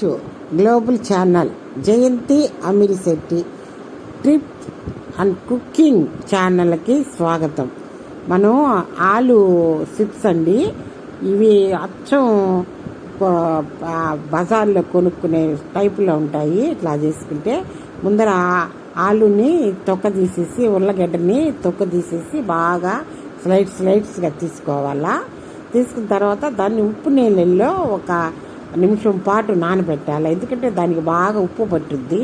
To global channel Jayanthi Amir Shetty trip and cooking ఛానల్కి స్వాగతం. మనం ఆలు చిప్స్ అండి ఇవి అచ్చం బజార్లో కొనుక్కునే టైపులో ఉంటాయి. ఇట్లా చేసుకుంటే ముందర ఆలుని తొక్క తీసేసి ఉల్లగడ్డని తొక్క తీసేసి బాగా స్లైడ్ స్లైడ్స్గా తీసుకోవాలా. తీసుకున్న తర్వాత దాన్ని ఉప్పు నీళ్ళల్లో ఒక నిమిషం పాటు నానబెట్టాలి. ఎందుకంటే దానికి బాగా ఉప్పు పట్టుద్ది.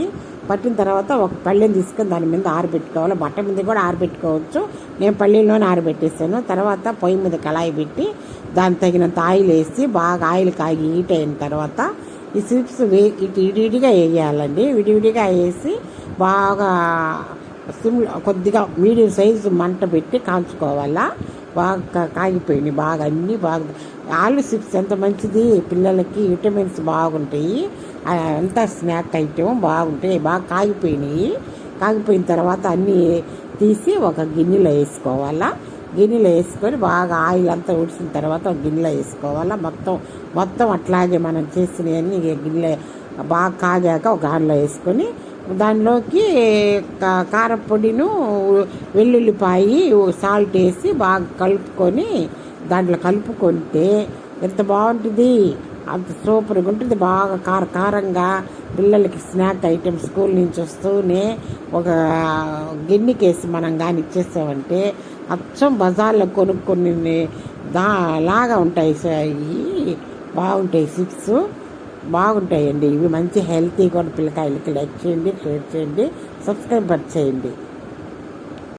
పట్టిన తర్వాత ఒక పళ్ళెం తీసుకొని దాని మీద ఆరబెట్టుకోవాలి. బట్ట మీద కూడా ఆరబెట్టుకోవచ్చు. నేను పళ్ళెల్లోనే ఆరబెట్టేసాను. తర్వాత పొయ్యి మీద కళాయి పెట్టి దాని తగినంత ఆయిల్ వేసి బాగా ఆయిల్ కాగి హీట్ అయిన తర్వాత ఈ స్విప్స్ వే ఇటు ఇడివిడిగా వేయాలండి. విడివిడిగా వేసి బాగా సిమ్ కొద్దిగా మీడియం సైజు మంట పెట్టి కాల్చుకోవాలా. బాగా కాగిపోయినాయి బాగా అన్నీ బాగా. ఆలు చిప్స్ ఎంత మంచిది? పిల్లలకి విటమిన్స్ బాగుంటాయి. అంతా స్నాక్ ఐటెం బాగుంటాయి. బాగా కాగిపోయినాయి. కాగిపోయిన తర్వాత అన్నీ తీసి ఒక గిన్నెలో వేసుకోవాలా? గిన్నెలో వేసుకొని బాగా ఆయిల్ అంతా ఉడిసిన తర్వాత ఒక గిన్నెలో వేసుకోవాలా? మొత్తం మొత్తం అట్లాగే మనం చేసినవన్నీ గిన్నె బాగా కాగాక ఒక ఆన్లో వేసుకొని దానిలోకి కారపొడిను వెల్లుల్లిపాయి సాల్ట్ వేసి బాగా కలుపుకొని దాంట్లో కలుపుకుంటే ఎంత బాగుంటుంది. అంత సూపర్గా ఉంటుంది. బాగా కార కారంగా పిల్లలకి స్నాక్ ఐటెం స్కూల్ నుంచి వస్తూనే ఒక గిన్నెకేసి మనం కానీ ఇచ్చేసామంటే అచ్చం బజార్లో కొనుక్కొని దా లాగా ఉంటాయి. బాగుంటాయి చిప్స్. బాగుంటాయండి. ఇవి మంచి హెల్తీ కూడా పిల్లకాయలకి లైక్ చేయండి షేర్ చేయండి సబ్స్క్రైబ్ చేయండి.